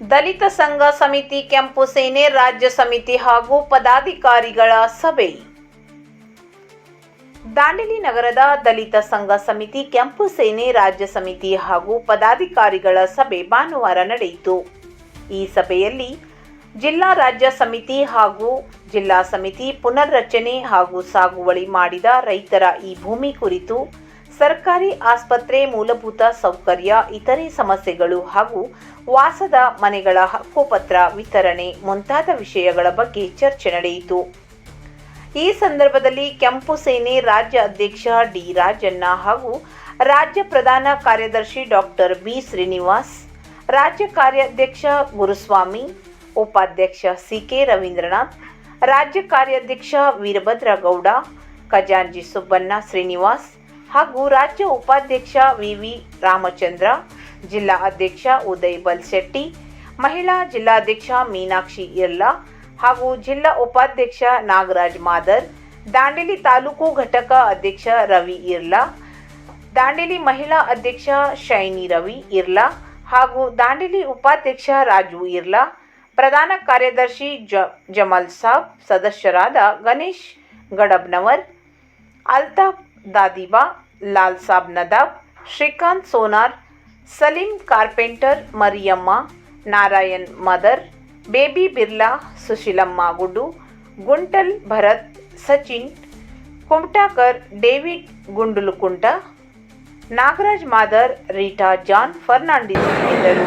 ದಲಿತ ಸಂಘ ಸಮಿತಿ ಕೆಂಪು ಸೇನೆ ರಾಜ್ಯ ಸಮಿತಿ ಹಾಗೂ ಪದಾಧಿಕಾರಿಗಳ ಸಭೆ. ದಾಂಡೇಲಿ ನಗರದ ದಲಿತ ಸಂಘ ಸಮಿತಿ ಕೆಂಪು ಸೇನೆ ರಾಜ್ಯ ಸಮಿತಿ ಹಾಗೂ ಪದಾಧಿಕಾರಿಗಳ ಸಭೆ ಭಾನುವಾರ ನಡೆಯಿತು. ಈ ಸಭೆಯಲ್ಲಿ ಜಿಲ್ಲಾ ರಾಜ್ಯ ಸಮಿತಿ ಹಾಗೂ ಜಿಲ್ಲಾ ಸಮಿತಿ ಪುನರ್ರಚನೆ ಹಾಗೂ ಸಾಗುವಳಿ ಮಾಡಿದ ರೈತರ ಈ ಭೂಮಿ ಕುರಿತು ಸರ್ಕಾರಿ ಆಸ್ಪತ್ರೆ ಮೂಲಭೂತ ಸೌಕರ್ಯ, ಇತರೆ ಸಮಸ್ಯೆಗಳು ಹಾಗೂ ವಾಸದ ಮನೆಗಳ ಹಕ್ಕುಪತ್ರ ವಿತರಣೆ ಮುಂತಾದ ವಿಷಯಗಳ ಬಗ್ಗೆ ಚರ್ಚೆ ನಡೆಯಿತು. ಈ ಸಂದರ್ಭದಲ್ಲಿ ಕೆಂಪು ಸೇನೆ ರಾಜ್ಯ ಅಧ್ಯಕ್ಷ ಡಿ ರಾಜಣ್ಣ ಹಾಗೂ ರಾಜ್ಯ ಪ್ರಧಾನ ಕಾರ್ಯದರ್ಶಿ ಡಾಕ್ಟರ್ ಬಿ ಶ್ರೀನಿವಾಸ್, ರಾಜ್ಯ ಕಾರ್ಯಾಧ್ಯಕ್ಷ ಗುರುಸ್ವಾಮಿ, ಉಪಾಧ್ಯಕ್ಷ ಸಿ ಕೆ ರವೀಂದ್ರನಾಥ್, ರಾಜ್ಯ ಕಾರ್ಯಾಧ್ಯಕ್ಷ ವೀರಭದ್ರ ಗೌಡ ಖಜಾಂಜಿ ಸುಬ್ಬಣ್ಣ ಶ್ರೀನಿವಾಸ್ ಹಾಗೂ ರಾಜ್ಯ ಉಪಾಧ್ಯಕ್ಷ ವಿವಿ ರಾಮಚಂದ್ರ, ಜಿಲ್ಲಾ ಅಧ್ಯಕ್ಷ ಉದಯ್ ಬಲ್ಶೆಟ್ಟಿ ಮಹಿಳಾ ಜಿಲ್ಲಾಧ್ಯಕ್ಷ ಮೀನಾಕ್ಷಿ ಇರ್ಲಾ ಹಾಗೂ ಜಿಲ್ಲಾ ಉಪಾಧ್ಯಕ್ಷ ನಾಗರಾಜ್ ಮಾದರ್, ದಾಂಡೇಲಿ ತಾಲೂಕು ಘಟಕ ಅಧ್ಯಕ್ಷ ರವಿ ಇರ್ಲಾ, ದಾಂಡೇಲಿ ಮಹಿಳಾ ಅಧ್ಯಕ್ಷ ಶೈನಿ ರವಿ ಇರ್ಲಾ ಹಾಗೂ ದಾಂಡೇಲಿ ಉಪಾಧ್ಯಕ್ಷ ರಾಜು ಇರ್ಲಾ, ಪ್ರಧಾನ ಕಾರ್ಯದರ್ಶಿ ಜ ಜಮಲ್ ಸಾಬ್, ಸದಸ್ಯರಾದ Ganesh Gadabnavar, Altaf Dadiba Lal Sab Nadab, Shrikant Sonar, Salim Carpenter Mariyamma, Narayan Madar, Baby Birla, Sushilamma Guddu, Guntal Bharat, Sachin Kumatakar David Gundulukunta, Nagaraj Madar, Rita John Fernandes ಇದ್ದರು.